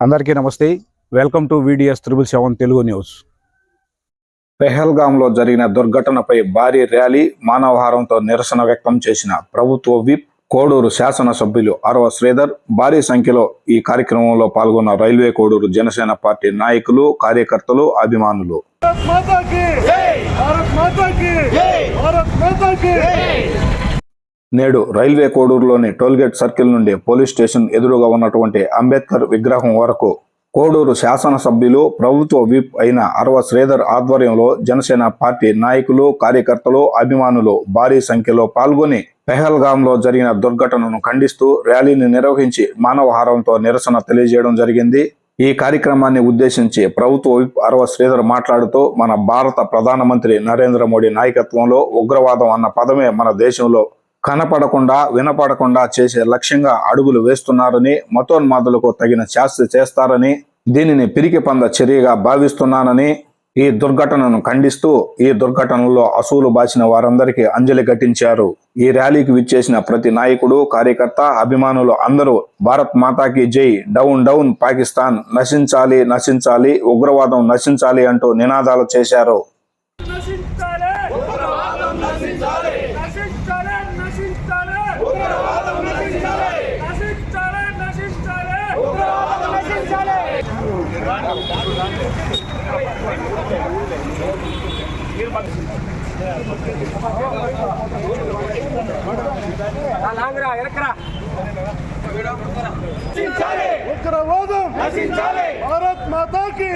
అందరికీ నమస్తే. Welcome to VDS triple seven Telugu news పెహల్గాంలో జరిగిన దుర్ఘటనపై భారీ ర్యాలీ మానవహారంతో నిరసన వ్యక్తం చేసిన ప్రభుత్వ విప్ కోడూరు శాసనసభ్యులు అరవ శ్రీధర్ భారీ సంఖ్యలో ఈ కార్యక్రమంలో పాల్గొన్న రైల్వే కోడూరు జనసేన పార్టీ నాయకులు కార్యకర్తలు అభిమానులు. నేడు రైల్వే కోడూరులోని టోల్గేట్ సర్కిల్ నుండి పోలీస్ స్టేషన్ ఎదురుగా ఉన్నటువంటి అంబేద్కర్ విగ్రహం వరకు కోడూరు శాసనసభ్యులు ప్రభుత్వ విప్ అయిన అరవ శ్రీధర్ ఆధ్వర్యంలో జనసేన పార్టీ నాయకులు కార్యకర్తలు అభిమానులు భారీ సంఖ్యలో పాల్గొని పెహల్గాంలో జరిగిన దుర్ఘటనను ఖండిస్తూ ర్యాలీని నిర్వహించి మానవహారంతో నిరసన తెలియజేయడం జరిగింది. ఈ కార్యక్రమాన్ని ఉద్దేశించి ప్రభుత్వ విప్ అరవ శ్రీధర్ మాట్లాడుతూ మన భారత ప్రధానమంత్రి నరేంద్ర మోడీ నాయకత్వంలో ఉగ్రవాదం అన్న పదమే మన దేశంలో కనపడకుండా వినపడకుండా చేసే లక్ష్యంగా అడుగులు వేస్తున్నారని మతోన్మాదులకు తగిన శాస్తి చేస్తారని దీనిని పిరికి పంద చర్యగా భావిస్తున్నానని ఈ దుర్ఘటనను ఖండిస్తూ ఈ దుర్ఘటనలో అసూలు బాసిన వారందరికీ అంజలి ఘటించారు. ఈ ర్యాలీకి విచ్చేసిన ప్రతి నాయకుడు కార్యకర్త అభిమానులు అందరూ భారత్ మాతాకి జై డౌన్ డౌన్ పాకిస్తాన్ నశించాలి నశించాలి ఉగ్రవాదం నశించాలి అంటూ నినాదాలు చేశారు నశించాలి ఉగ్రవాదం నశించాలి నశించాలి నశించాలి ఉగ్రవాదం నశించాలి నశించాలి నశించాలి ఉగ్రవాదం నశించాలి ఉగ్రవాదం నశించాలి భారత్ మాతా కి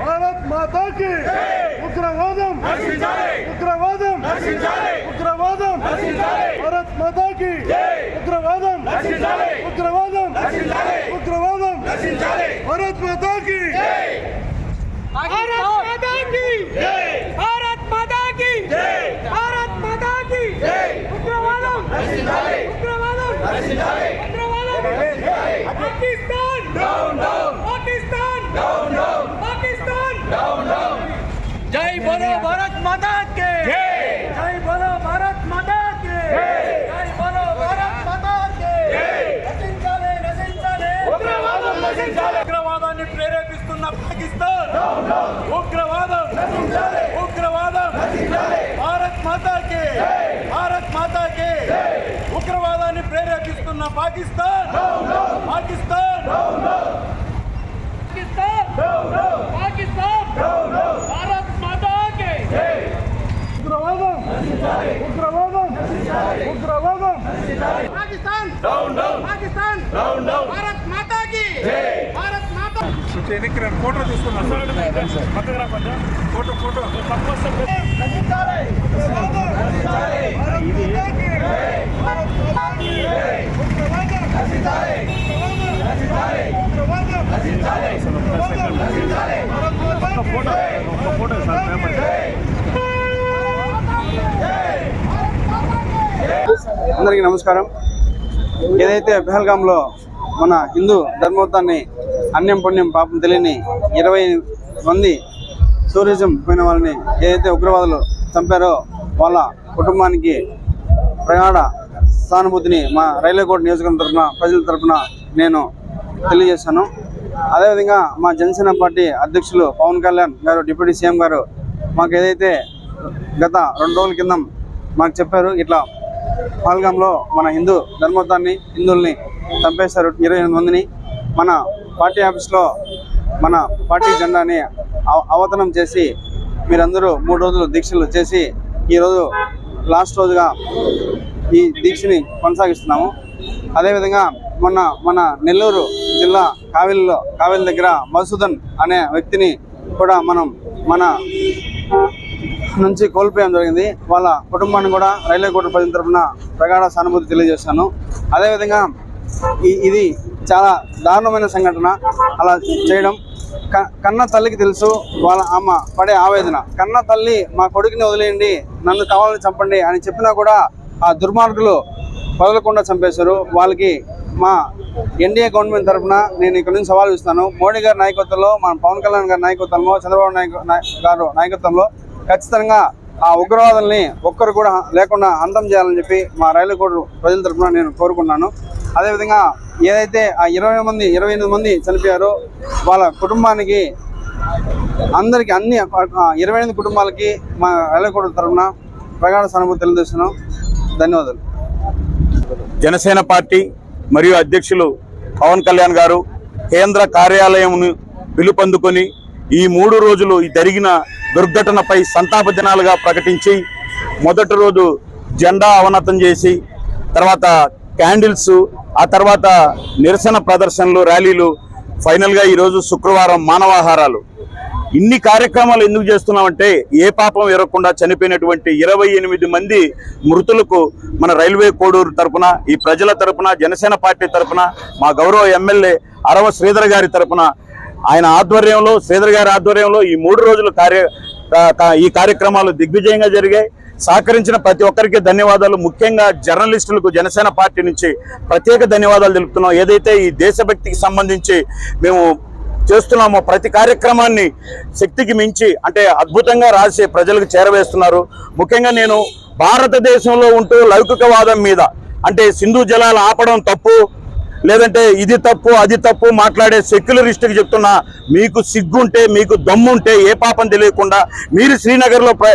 భారత్ మాతా కి ఉగ్రవాదం నశించాలి ఉగ్రవాదం నశించాలి ఉగ్రవాదం నశించాలి భారత్ మాతా కి ఉగ్రవాదం నశించాలి ఉగ్రవాదం నశించాలి ఉగ్రవాదం भारत माता की भारत माता की भारत उग्रवादम उग्रवादम उग्रवादम पाकिस्तान పాకిస్తున్న పాకిస్తాన్! పాకిస్తాన్! పాకిస్తాన్! పాకిస్తాన్! భారత్ మాతాకి! ఉగ్రవాదం! ఉగ్రవాదం! ఉగ్రవాదం! పాకిస్తాన్! పాకిస్తాన్! భారత్ మాతాకి! భారత్ మాత ఎన్నిక రెండు. ఫోటో తీసుకున్నాను ఫోటో ఫోటో. తక్కువ అందరికీ నమస్కారం. ఏదైతే పెహల్గాంలో మన హిందూ ధర్మోత్తాన్ని అన్యం పుణ్యం పాపం తెలియని ఇరవై మంది టూరిజం పోయిన వాళ్ళని ఏదైతే ఉగ్రవాదులు చంపారో వాళ్ళ కుటుంబానికి ప్రగాఢ సానుభూతిని మా రైల్వే కోర్టు నియోజకవర్గం తరఫున ప్రజల తరఫున నేను తెలియజేశాను అదేవిధంగా మా జనసేన పార్టీ అధ్యక్షులు పవన్ కళ్యాణ్ గారు డిప్యూటీ సీఎం గారు మాకు ఏదైతే గత రెండు రోజుల కింద మాకు చెప్పారు ఇట్లా పాల్గంలో మన హిందూ ధర్మోత్తాన్ని హిందువుల్ని చంపేశారు ఇరవై ఎనిమిది మందిని. మన పార్టీ ఆఫీస్లో మన పార్టీ జెండాని అవ- అవతనం చేసి మీరందరూ మూడు రోజులు దీక్షలు చేసి ఈరోజు లాస్ట్ రోజుగా ఈ దీక్షని కొనసాగిస్తున్నాము. అదేవిధంగా మొన్న మన నెల్లూరు జిల్లా కావెలిలో కావెలి దగ్గర మధుసూదన్ అనే వ్యక్తిని కూడా మనం మన నుంచి కోల్పోయడం జరిగింది. వాళ్ళ కుటుంబాన్ని కూడా రైల్వే కోర్టు ప్రజల తరఫున ప్రగాఢ సానుభూతి తెలియజేశాను. అదేవిధంగా ఈ- ఇది చాలా దారుణమైన సంఘటన అలా చేయడం. క- కన్న తల్లికి తెలుసు వాళ్ళ అమ్మ పడే ఆవేదన. కన్న తల్లి మా కొడుకుని వదిలేయండి నన్ను కావాలని చంపండి అని చెప్పినా కూడా ఆ దుర్మార్గులు వదలకుండా చంపేశారు. వాళ్ళకి మా ఎన్డీఏ గవర్నమెంట్ తరఫున నేను ఇక్కడ నుంచి సవాల్ ఇస్తాను మోడీ గారి నాయకత్వంలో మన పవన్ కళ్యాణ్ గారి నాయకత్వంలో చంద్రబాబు నాయకు గారు నాయకత్వంలో ఖచ్చితంగా ఆ ఉగ్రవాదుల్ని ఒక్కరు కూడా లేకుండా అంతం చేయాలని చెప్పి మా రైలు కోర్టు ప్రజల తరఫున నేను కోరుకున్నాను. అదేవిధంగా ఏదైతే ఆ ఇరవై మంది ఇరవై ఎనిమిది మంది చనిపోయారో వాళ్ళ కుటుంబానికి అందరికి అన్ని ఇరవై ఎనిమిది కుటుంబాలకి మా ఎల్లకూడ తరఫున ప్రగాఢ సానుభూతి తెలియజేస్తున్నాం. ధన్యవాదాలు. జనసేన పార్టీ మరియు అధ్యక్షులు పవన్ కళ్యాణ్ గారు కేంద్ర కార్యాలయంను పిలుపొందుకొని ఈ మూడు రోజులు ఈ జరిగిన దుర్ఘటనపై సంతాప దినాలుగా ప్రకటించి మొదటి రోజు జెండా అవనతం చేసి తర్వాత క్యాండిల్స్ ఆ తర్వాత నిరసన ప్రదర్శనలు ర్యాలీలు ఫైనల్గా ఈరోజు శుక్రవారం మానవాహారాలు. ఇన్ని కార్యక్రమాలు ఎందుకు చేస్తున్నామంటే ఏ పాపం ఎరగకుండా చనిపోయినటువంటి ఇరవై ఎనిమిది మంది మృతులకు మన రైల్వే కోడూరు తరపున ఈ ప్రజల తరపున జనసేన పార్టీ తరపున మా గౌరవ ఎమ్మెల్యే అరవ శ్రీధర్ గారి తరపున ఆయన ఆధ్వర్యంలో శ్రీధర్ గారి ఆధ్వర్యంలో ఈ మూడు రోజులు కార్య ఈ కార్యక్రమాలు దిగ్విజయంగా జరిగాయి. సహకరించిన ప్రతి ఒక్కరికి ధన్యవాదాలు. ముఖ్యంగా జర్నలిస్టులకు జనసేన పార్టీ నుంచి ప్రత్యేక ధన్యవాదాలు తెలుపుతున్నాం. ఏదైతే ఈ దేశభక్తికి సంబంధించి మేము చేస్తున్నామో. ప్రతి కార్యక్రమాన్ని శక్తికి మించి అంటే అద్భుతంగా రాసి ప్రజలకు చేరవేస్తున్నారు. ముఖ్యంగా నేను భారతదేశంలో ఉంటూ లౌకికవాదం మీద అంటే సింధు జలాలు ఆపడం తప్పు లేదంటే ఇది తప్పు అది తప్పు మాట్లాడే సెక్యులరిస్ట్కి చెప్తున్నా మీకు సిగ్గుంటే మీకు దమ్ముంటే ఏ పాపం తెలియకుండా మీరు శ్రీనగర్లో ప్ర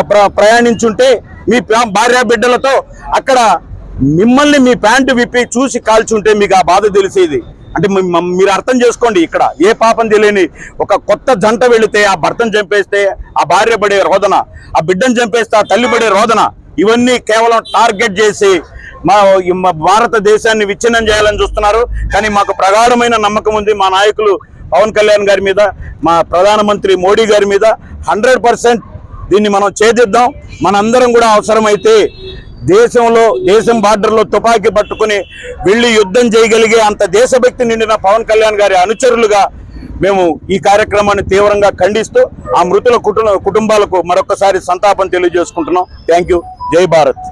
ప్ర- ప్రయాణించుంటే మీ భార్య బిడ్డలతో అక్కడ మిమ్మల్ని మీ ప్యాంటు విప్పి చూసి కాల్చుంటే మీకు ఆ బాధ తెలిసేది. అంటే మీరు అర్థం చేసుకోండి ఇక్కడ. ఏ పాపం తెలియని ఒక కొత్త జంట వెళితే ఆ భర్తను చంపేస్తే ఆ భార్య పడే రోదన ఆ బిడ్డను చంపేస్తే ఆ తల్లి పడే రోదన ఇవన్నీ కేవలం టార్గెట్ చేసి మా భారతదేశాన్ని విచ్ఛిన్నం చేయాలని చూస్తున్నారు. కానీ మాకు ప్రగాఢమైన నమ్మకం ఉంది మా నాయకులు పవన్ కళ్యాణ్ గారి మీద మా ప్రధానమంత్రి మోడీ గారి మీద. హండ్రెడ్ పర్సెంట్ దీన్ని మనం చేదిద్దాం మనందరం కూడా అవసరమైతే దేశంలో దేశం బార్డర్లో తుపాకీ పట్టుకుని వెళ్ళి యుద్ధం చేయగలిగే అంత దేశభక్తి నిండిన పవన్ కళ్యాణ్ గారి అనుచరులుగా మేము ఈ కార్యక్రమాన్ని తీవ్రంగా ఖండిస్తూ ఆ మృతుల కుటుంబ కుటుంబాలకు మరొకసారి సంతాపం తెలియజేసుకుంటున్నాం. థ్యాంక్ యూ జై భారత్.